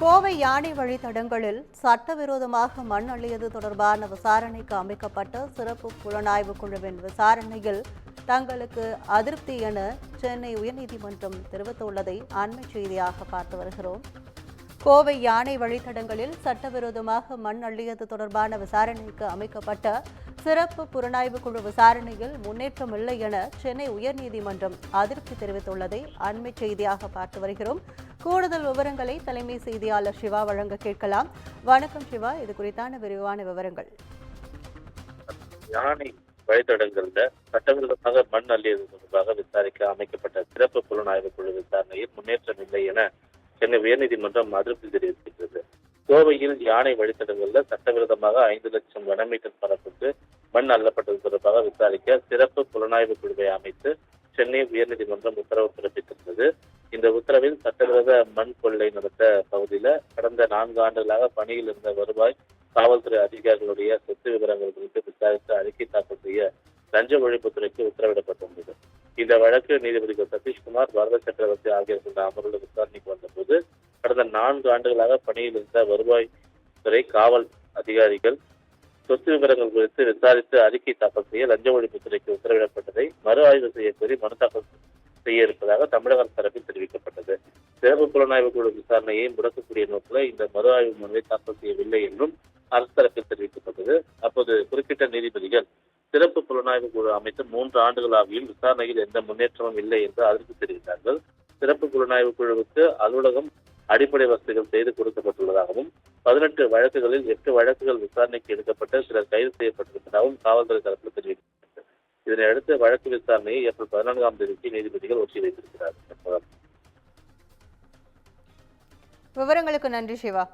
கோவை யானை வழித்தடங்களில் சட்டவிரோதமாக மண் அள்ளியது தொடர்பான விசாரணைக்கு அமைக்கப்பட்ட சிறப்பு புலனாய்வு குழுவின் விசாரணையில் தங்களுக்கு அதிருப்தி என சென்னை உயர்நீதிமன்றம் தெரிவித்துள்ளதை அண்மை செய்தியாக பார்த்து வருகிறோம். கோவை யானை வழித்தடங்களில் சட்டவிரோதமாக மண் அள்ளியது தொடர்பான விசாரணைக்கு அமைக்கப்பட்ட சிறப்பு புலனாய்வு குழு விசாரணையில் முன்னேற்றம் இல்லை என சென்னை உயர்நீதிமன்றம் அதிருப்தி தெரிவித்துள்ளதை அண்மை செய்தியாக பார்த்து வருகிறோம். கூடுதல் விவரங்களை தலைமை செய்தியாளர் சிவா வழங்க கேட்கலாம். வணக்கம் சிவா இது குறித்தான விரிவான விவரங்கள். யானை வழித்தடங்கள்ல சட்டவிரோதமாக மண் அள்ளியது தொடர்பாக விசாரிக்க அமைக்கப்பட்ட சிறப்பு புலனாய்வு குழு விசாரணையில் முன்னேற்றம் இல்லை என சென்னை உயர்நீதிமன்றம் அதிருப்தி தெரிவித்திருக்கிறது. கோவையில் யானை வழித்தடங்கள்ல சட்டவிரோதமாக ஐந்து லட்சம் கனமீட்டர் பரப்புக்கு மண் அள்ளப்பட்டது தொடர்பாக விசாரிக்க சிறப்பு புலனாய்வு குழுவை அமைத்து சென்னை உயர்நீதிமன்றம் உத்தரவு பிறப்பித்திருந்தது. இந்த உத்தரவில் சட்டவிரோத மண் கொள்ளை நடத்த பகுதியில கடந்த நான்கு ஆண்டுகளாக பணியில் இருந்த வருவாய் காவல்துறை அதிகாரிகளுடைய சொத்து விவரங்கள் குறித்து விசாரித்து அறிக்கை தாக்கல் செய்ய லஞ்ச ஒழிப்புத்துறைக்கு உத்தரவிடப்பட்டுள்ளது. இந்த வழக்கு நீதிபதிகள் சதீஷ்குமார் வரத சக்கரவர்த்தி ஆகியோர் கொண்ட அமர்வுள்ள விசாரணைக்கு வந்தபோது கடந்த நான்கு ஆண்டுகளாக பணியில் இருந்த வருவாய் துறை காவல் அதிகாரிகள் சொத்து விவரங்கள் குறித்து விசாரித்து அறிக்கை தாக்கல் செய்ய லஞ்ச ஒழிப்பு துறைக்கு உத்தரவிடப்பட்டதை மறு ஆய்வு செய்ய கோரி மனு தாக்கல் செய்ய இருப்பதாக தமிழக அரசு தரப்பில் தெரிவிக்கப்பட்டது. சிறப்பு புலனாய்வு குழு விசாரணையை முடக்கக்கூடிய நோக்கில் இந்த மறு ஆய்வு மனுவை தாக்கல் செய்யவில்லை என்றும் அரசு தரப்பில் தெரிவிக்கப்பட்டது. அப்போது குறிப்பிட்ட நீதிபதிகள் சிறப்பு புலனாய்வு குழு அமைத்து மூன்று ஆண்டுகளாகியும் விசாரணையில் எந்த முன்னேற்றமும் இல்லை என்று அதிர்ச்சி தெரிவித்தார்கள். சிறப்பு புலனாய்வு குழுவுக்கு அலுவலகம் அடிப்படை வசதிகள் செய்து கொடுக்கப்பட்டுள்ளதாகவும் பதினெட்டு வழக்குகளில் எட்டு வழக்குகள் விசாரணைக்கு எடுக்கப்பட்டு சிலர் கைது செய்யப்பட்டிருப்பதாகவும் காவல்துறை தரப்பில் தெரிவிக்கப்பட்டது. இதனை அடுத்து வழக்கு விசாரணையை ஏப்ரல் பதினான்காம் தேதிக்கு நீதிபதிகள் ஒத்திவைத்திருக்கிறார் விவரங்களுக்கு நன்றி சிவா.